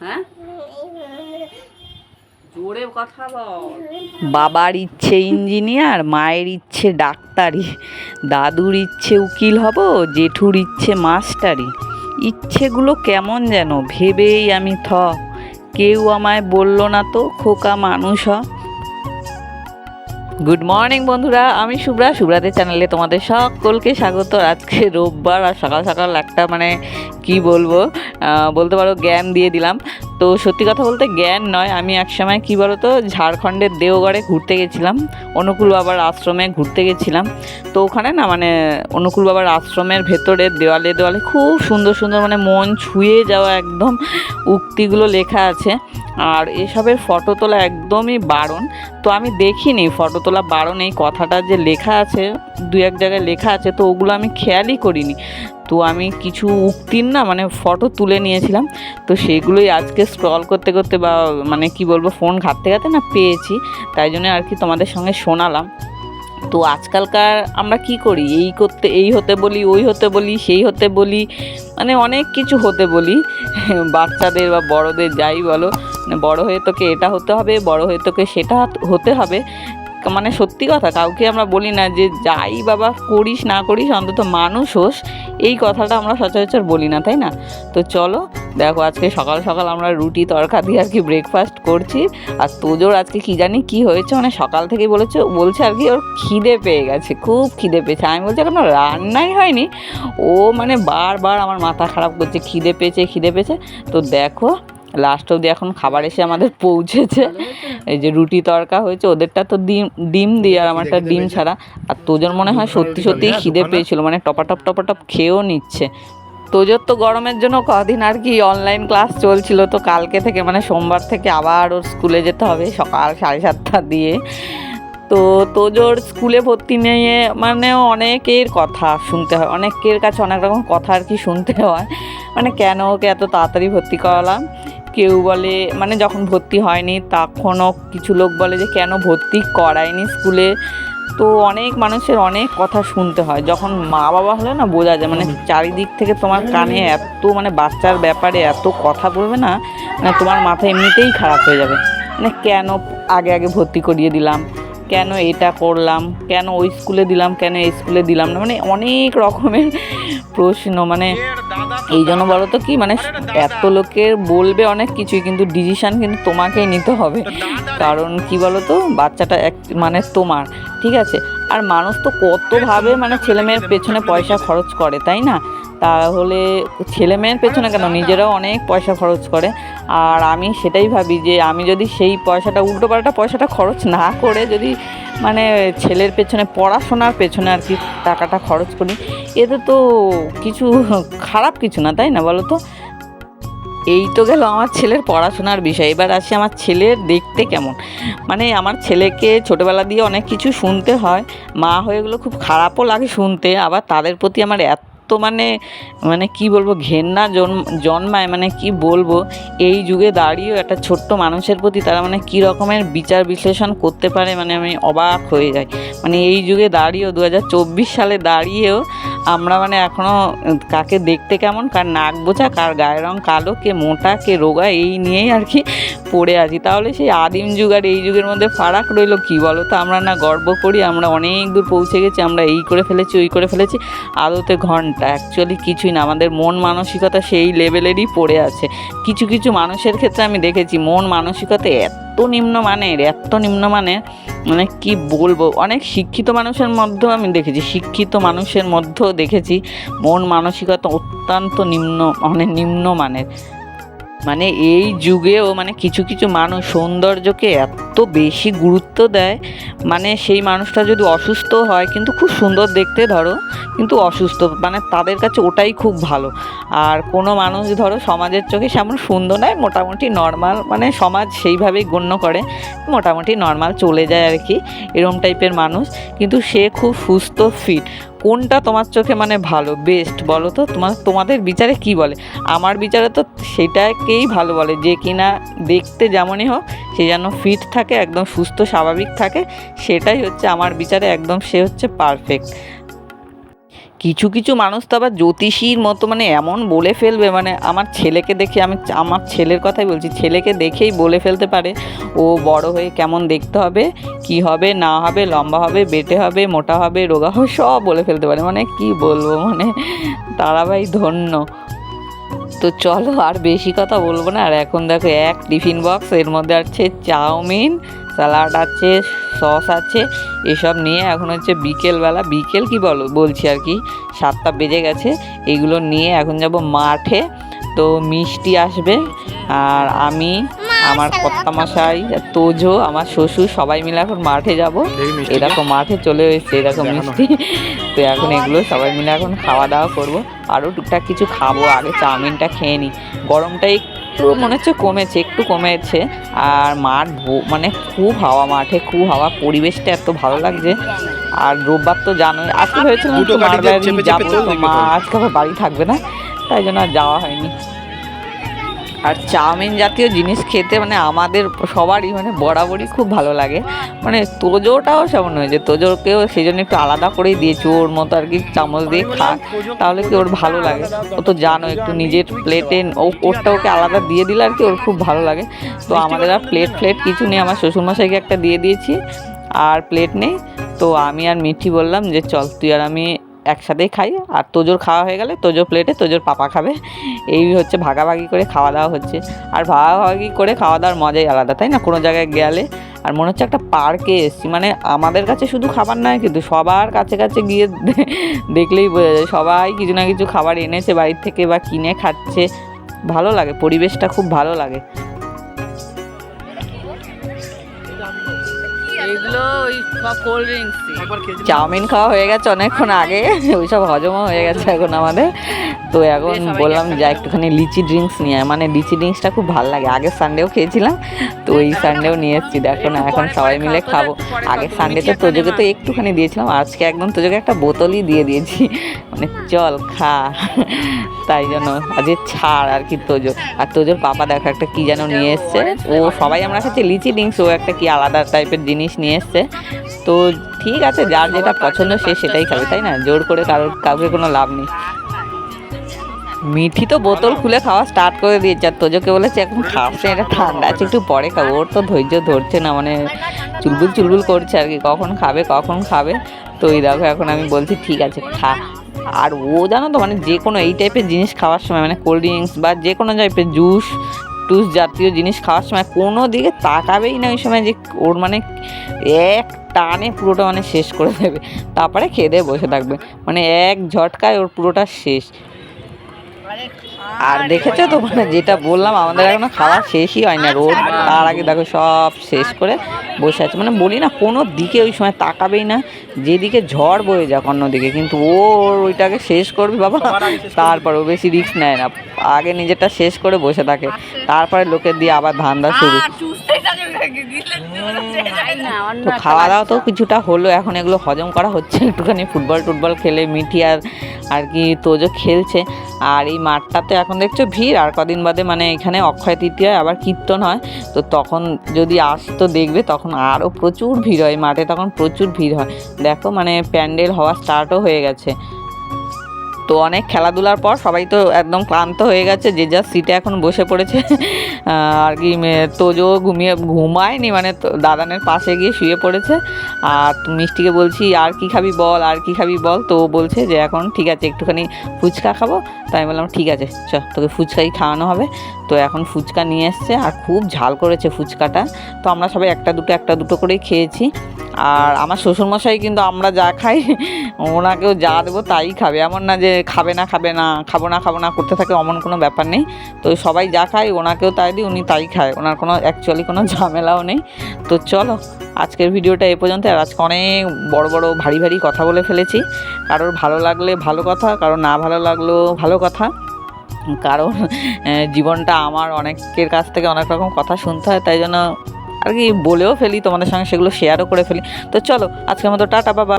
হ্যাঁ? বাবার ইচ্ছে ইঞ্জিনিয়ার, মায়ের ইচ্ছে ডাক্তারি, দাদুর ইচ্ছে উকিল হব, জেঠুর ইচ্ছে মাস্টারি। ইচ্ছেগুলো কেমন যেন, ভেবেই আমি থ। কেউ আমায় বলল না তো, খোকা মানুষ হ। গুড মর্নিং বন্ধুরা, আমি শুভ্রা শুভ্রাতে চ্যানেলে তোমাদের সকলকে স্বাগত। আজকে রোববার আর সকাল সকাল একটা মানে কি বলব? বলতে পারো জ্ঞান দিয়ে দিলাম। তো সত্যি কথা বলতে জ্ঞান নয়, আমি একসময় কি বলো তো ঝাড়খণ্ডের দেওগড়ে ঘুরতে গেছিলাম। অনুকূল বাবার আশ্রমে ঘুরতে গেছিলাম। তো ওখানে না মানে অনুকূল বাবার আশ্রমের ভেতরে দেওয়ালে দেওয়ালে খুব সুন্দর সুন্দর মানে মন ছুঁয়ে যাওয়া একদম উক্তিগুলো লেখা আছে। আর এসবের ফটো তোলা একদমই বারণ। তো আমি দেখিনি ফটো তোলা বারণ, এই কথাটা যে লেখা আছে দু এক জায়গায় লেখা আছে, তো ওগুলো আমি খেয়ালই করিনি। তো আমি কিছু উক্তির না মানে ফটো তুলে নিয়েছিলাম। তো সেগুলোই আজকে স্ক্রল করতে করতে বা মানে কি বলব ফোন ঘাটতে ঘাটতে না পেয়েছি। তাই জন্য আর কি তোমাদের সঙ্গে শোনালাম। তো আজকালকার আমরা কি করি? এই করতে, এই হতে বলি, ওই হতে বলি, সেই হতে বলি মানে অনেক কিছু হতে বলি। বাচ্চাদের বা বড়দের যাই বলো মানে বড় হয়ে তোকে এটা হতে হবে, বড় হয়ে তোকে সেটা হতে হবে। মানে সত্যি কথা, কাউকে আমরা বলি না যে যাই বাবা করিস না করিস, অন্তত মানুষ হোস, এই কথাটা আমরা সচরাচর বলি না, তাই না? তো চলো, দেখো আজকে সকাল সকাল আমরা রুটি তরকা দিয়ে আর কি ব্রেকফাস্ট করছি, আর তোজোর আজকে কি জানি কি হয়েছে মানে সকাল থেকে বলেছে, বলছে আর কি ওর খিদে পেয়ে গেছে, খুব খিদে পেয়েছে। আমি বলছি, এখনও রান্নাই হয়নি। ও মানে বারবার আমার মাথা খারাপ করছে, খিদে পেয়েছে খিদে পেয়েছে। তো দেখো লাস্ট অবধি এখন খাবার এসে আমাদের পৌঁছেছে। এই যে রুটি তরকা হয়েছে ওদেরটা তো ডিম ডিম দিয়ে আর আমারটা ডিম ছাড়া। আর তোজোর মনে হয় সত্যি সত্যিই খিদে পেয়েছিল মানে টপাটপ টপাটপ খেয়েও নিচ্ছে। তোজোর তো গরমের জন্য কদিন আর কি অনলাইন ক্লাস চলছিল তো কালকে থেকে মানে সোমবার থেকে আবার ওর স্কুলে যেতে হবে সকাল সাড়ে সাতটা দিয়ে। তো তোজোর স্কুলে ভর্তি নিয়ে মানে অনেকের কথা শুনতে হয় অনেকের কাছে অনেক রকম কথা আর কি শুনতে হয়। মানে কেন ওকে এত তাড়াতাড়ি ভর্তি করালাম? কেউ বলে মানে যখন ভর্তি হয়নি তখনও কিছু লোক বলে যে, কেন ভর্তি করায়নি স্কুলে? তো অনেক মানুষের অনেক কথা শুনতে হয়। যখন মা বাবা হলে না বোঝা যায় মানে চারিদিক থেকে তোমার কানে এত মানে বাচ্চার ব্যাপারে এত কথা বলবে না মানে তোমার মাথা এমনিতেই খারাপ হয়ে যাবে। মানে কেন আগে আগে ভর্তি করিয়ে দিলাম? কেন এটা করলাম? কেন ওই স্কুলে দিলাম? কেন এই স্কুলে দিলাম না? মানে অনেক রকমের প্রশ্ন মানে এই জন্য বলো তো কি মানে এত লোকের বলবে অনেক কিছুই, কিন্তু ডিসিশন কিন্তু তোমাকেই নিতে হবে। কারণ কি বলো তো বাচ্চাটা এক মানে তোমার, ঠিক আছে? আর মানুষ তো কতভাবে মানে ছেলেমেয়ের পেছনে পয়সা খরচ করে, তাই না? তাহলে ছেলে মেয়ের পেছনে কেন? নিজেরাও অনেক পয়সা খরচ করে। আর আমি সেটাই ভাবি যে, আমি যদি সেই পয়সাটা, উল্টো পাল্টা পয়সাটা খরচ না করে যদি মানে ছেলের পেছনে, পড়াশোনার পেছনে আর কি টাকাটা খরচ করি, এতে তো কিছু খারাপ কিছু না, তাই না বলো তো? এই তো গেল আমার ছেলের পড়াশোনার বিষয়। এবার আসি আমার ছেলের দেখতে কেমন? মানে আমার ছেলেকে ছোটোবেলা দিয়ে অনেক কিছু শুনতে হয়। মা হয়ে এগুলো খুব খারাপও লাগে শুনতে, আবার তাদের প্রতি আমার এত মানে মানে কি বলব, ঘেন্না জন্ম জন্মায় মানে কি বলব, এই যুগে দাঁড়িয়েও একটা ছোট্ট মানুষের প্রতি তারা মানে কী রকমের বিচার বিশ্লেষণ করতে পারে মানে আমি অবাক হয়ে যাই। মানে এই যুগে দাঁড়িয়েও দু হাজার চব্বিশ সালে দাঁড়িয়েও আমরা মানে এখনও কাকে দেখতে কেমন, কার নাক বোঝা, কার গায়ের রং কালো, কে মোটা, কে রোগা, এই নিয়েই আর কি পড়ে আছি। তাহলে সেই আদিম যুগ আর এই যুগের মধ্যে ফারাক রইল কী বলো তো আমরা না গর্ব করি, আমরা অনেক দূর পৌঁছে গেছি, আমরা এই করে ফেলেছি, ওই করে ফেলেছি। আদতে ঘণ্টা অ্যাকচুয়ালি কিছুই না, আমাদের মন মানসিকতা সেই লেভেলেরই পড়ে আছে। কিছু কিছু মানুষের ক্ষেত্রে আমি দেখেছি, মন মানসিকতা এত নিম্নমানের এত নিম্নমানের মানে কি বলব? অনেক শিক্ষিত মানুষের মধ্যেও আমি দেখেছি, শিক্ষিত মানুষের মধ্যেও দেখেছি, মন মানসিকতা অত্যন্ত নিম্ন মানে নিম্নমানের মানে এই যুগেও মানে কিছু কিছু মানুষ সৌন্দর্যকে এত বেশি গুরুত্ব দেয় মানে সেই মানুষটা যদি অসুস্থ হয়, কিন্তু খুব সুন্দর দেখতে ধরো, কিন্তু অসুস্থ মানে তাদের কাছে ওটাই খুব ভালো। আর কোনো মানুষ ধরো সমাজের চোখে সেমন সুন্দর নয়, মোটামুটি নর্মাল মানে সমাজ সেইভাবেই গণ্য করে, মোটামুটি নর্মাল চলে যায় আর কি, এরম টাইপের মানুষ। কিন্তু সে খুব সুস্থ ফিট কোনটা তোমার চোখে মানে ভালো বেস্ট বলো তো? তোমার, তোমাদের বিচারে কি বলে? আমার বিচারে তো সেটাকেই ভালো বলে, যে কিনা দেখতে যেমনই হোক, সে যেন ফিট থাকে। একদম সুস্থ, স্বাভাবিক থাকে, সেটাই হচ্ছে আমার বিচারে একদম সে হচ্ছে পারফেক্ট কিছু কিছু মানুষ তো আবার জ্যোতিষীর মতো মানে এমন বলে ফেলবে মানে আমার ছেলেকে দেখে আমি আমার ছেলের কথাই বলছি, ছেলেকে দেখেই বলে ফেলতে পারে, ও বড় হয়ে কেমন দেখতে হবে, কি হবে, না হবে, লম্বা হবে, বেটে হবে, মোটা হবে, রোগা হবে, সব বলে ফেলতে পারে মানে কি বলব মানে তারা ভাই ধন্য। তো চলো আর বেশি কথা বলব না। আর এখন দেখো এক টিফিন বক্স, এর মধ্যে আছে চাউমিন, স্যালাড আছে, সস আছে, এসব নিয়ে এখন হচ্ছে বিকেলবেলা, বিকেল কি বলো, বলছি আর কি, সাতটা বেজে গেছে, এগুলো নিয়ে এখন যাব মাঠে। তো মিষ্টি আসবে, আর আমি আমার কর্তামশাই তোজো আমার শ্বশুর সবাই মিলে এখন মাঠে যাব। এরকম মাঠে চলে এসেছে এরকম মিষ্টি। তো এখন এগুলো সবাই মিলে এখন খাওয়া দাওয়া করব। আরও টুকটাক কিছু খাব আগে চাউমিনটা খেয়ে নিই গরমটা একটু মনে হচ্ছে কমেছে একটু কমেছে। আর মাঠ মানে খুব হাওয়া মাঠে খুব হাওয়া পরিবেশটা এত ভালো লাগছে। আর রোববার তো জানোই আজকে ভেবেছিলাম চেপে যাব তো মা আজকে আবার বাড়ি থাকবে না তাই জন্য আর যাওয়া হয়নি। আর চাউমিন জাতীয় জিনিস খেতে মানে আমাদের সবারই মানে বরাবরই খুব ভালো লাগে। মানে তোজোটাও সেমন হয়েছে তোজোকেও সেই জন্য একটু আলাদা করেই দিয়েছি, ওর মতো আর কি চামচ দিয়ে খা, তাহলে কি ওর ভালো লাগে? ও তো জানো একটু নিজের প্লেটে ও, ওরটা ওকে আলাদা দিয়ে দিলে আর কি ওর খুব ভালো লাগে। তো আমাদের আর প্লেট ফ্লেট কিছু নেই, আমার শ্বশুরমশাইকে একটা দিয়ে দিয়েছি, আর প্লেট নেই। তো আমি আর মিঠি বললাম যে চল তুই আর আমি একসাথেই খাই। আর তোজোর খাওয়া হয়ে গেলে তোজোর প্লেটে তোজোর পাপা খাবে। এই হচ্ছে ভাগাভাগি করে খাওয়া দাওয়া হচ্ছে। আর ভাগাভাগি করে খাওয়া দাওয়ার মজাই আলাদা, তাই না? কোনো জায়গায় গেলে। আর মনে হচ্ছে একটা পার্কে এসেছি। মানে আমাদের কাছে শুধু খাবার নয়, কিন্তু সবার কাছে কাছে গিয়ে দেখলেই বোঝা যায়। সবাই কিছু না কিছু খাবার এনেছে বাড়ির থেকে বা কিনে খাচ্ছে। ভালো লাগে, পরিবেশটা খুব ভালো লাগে। ওই কোল্ড ড্রিঙ্কস চাউমিন খাওয়া হয়ে গেছে অনেকক্ষণ আগে ওইসব হজমও হয়ে গেছে এখন আমাদের। তো এখন বললাম যা একটুখানি লিচি ড্রিঙ্কস নিয়ে। মানে লিচি ড্রিঙ্কসটা খুব ভালো লাগে। আগের সানডেও খেয়েছিলাম তো এই সানডেও নিয়ে এসেছি। দেখো না এখন সবাই মিলে খাব। আগের সানডে তো তোজোকে তো একটুখানি দিয়েছিলাম আজকে একদম তোজোকে একটা বোতলই দিয়ে দিয়েছি। মানে চল খা। তাই জন্য আজকে ছাড় আর কি তোজো। আর তোজোর পাপা দেখো একটা কী যেন নিয়ে এসছে। ও সবাই আমরা খাচ্ছি লিচি ড্রিঙ্কস ও একটা কি আলাদা টাইপের জিনিস নিয়ে এসছে। তো ঠিক আছে যার যেটা পছন্দ সে সেটাই খাবে তাই না? জোর করে কারোর কাউকে কোনো লাভ নেই। মিঠি তো বোতল খুলে খাওয়া স্টার্ট করে দিয়েছে, আর তোজোকে বলেছে এখন খাচ্ছে এটা ঠান্ডা আছে, একটু পরে খাব, ওর তো ধৈর্য ধরছে না মানে চুলবুল চুলবুল করছে আর কি, কখন খাবে কখন খাবে, তো এই দেখো, এখন আমি বলছি ঠিক আছে, খা। আর ও জানো তো মানে যে কোনো এই টাইপের জিনিস খাওয়ার সময় মানে কোল্ড ড্রিঙ্কস বা যে কোনো টাইপের জুস টুস জাতীয় জিনিস খাওয়ার সময়, কোনো দিকে তাকাবেই না ওই সময় যে ওর মানে এক টানে পুরোটা মানে শেষ করে দেবে, তারপরে খেয়ে দিয়ে বসে থাকবে মানে এক ঝটকায় ওর পুরোটা শেষ। আর দেখেছ তো মানে যেটা বললাম আমাদের এখনও খাওয়া শেষই হয় না রোদ তার আগে দেখো সব শেষ করে বসে আছে। মানে বলি না কোনো দিকে ওই সময় তাকাবেই না যেদিকে ঝড় বয়ে যাক অন্যদিকে কিন্তু ও ওর ওইটাকে শেষ করবে বাবা। তারপর ও বেশি রিস্ক নেয় না। আগে নিজেরটা শেষ করে বসে থাকে। তারপরে লোকের দিয়ে আবার ধান্দা শুরু। তো খাওয়া দাওয়া তো কিছুটা হলো এখন এগুলো হজম করা হচ্ছে একটুখানি ফুটবল টুটবল খেলে মিঠি আর আর কি তোজো খেলছে। আর এই মাঠটাতে এখন দেখছ ভিড় আর কদিন বাদে মানে এখানে অক্ষয় তৃতীয় আবার কীর্তন হয়। তো তখন যদি আসতো দেখবে তখন আরও প্রচুর ভিড় হয় মাঠে তখন প্রচুর ভিড় হয়। দেখো মানে প্যান্ডেল হওয়া স্টার্টও হয়ে গেছে। তো অনেক খেলাধুলার পর সবাই তো একদম ক্লান্ত হয়ে গেছে, যে যার সিটে এখন বসে পড়েছে। আর কি তোজো ঘুমিয়ে, ঘুমায়নি মানে দাদানের পাশে গিয়ে শুয়ে পড়েছে। আর মিষ্টিকে বলছি, আর কি খাবি বল, আর কি খাবি বল? তো বলছে যে, এখন ঠিক আছে, একটুখানি ফুচকা খাব তাই আমি বললাম, ঠিক আছে, চ, তোকে ফুচকাই খাওয়ানো হবে। তো এখন ফুচকা নিয়ে এসছে আর খুব ঝাল করেছে ফুচকাটা। তো আমরা সবাই একটা দুটো একটা দুটো করেই খেয়েছি। আর আমার শ্বশুরমশাই কিন্তু আমরা যা খাই, ওনাকেও যা দেবো তাই খাবে। এমন না যে খাবে না খাবে না, খাব না খাব না, করতে থাকে অমন কোনো ব্যাপার নেই। তো সবাই যা খায় ওনাকেও তাই দিই, উনি তাই খায়। ওনার কোনো অ্যাকচুয়ালি কোনো ঝামেলাও নেই। তো চলো আজকের ভিডিওটা এ পর্যন্ত, আর আজকে অনেক বড় বড় ভারী ভারী কথা বলে ফেলেছি। কারোর ভালো লাগলে ভালো কথা, কারোর না ভালো লাগলেও ভালো কথা। কারণ জীবনটা আমার অনেকের কাছ থেকে অনেক রকম কথা শুনতে হয়, তাই জন্য আর কি বলেও ফেলি, তোমাদের সঙ্গে সেগুলো শেয়ারও করে ফেলি। তো চলো, আজকের মতো টাটা, বাবা।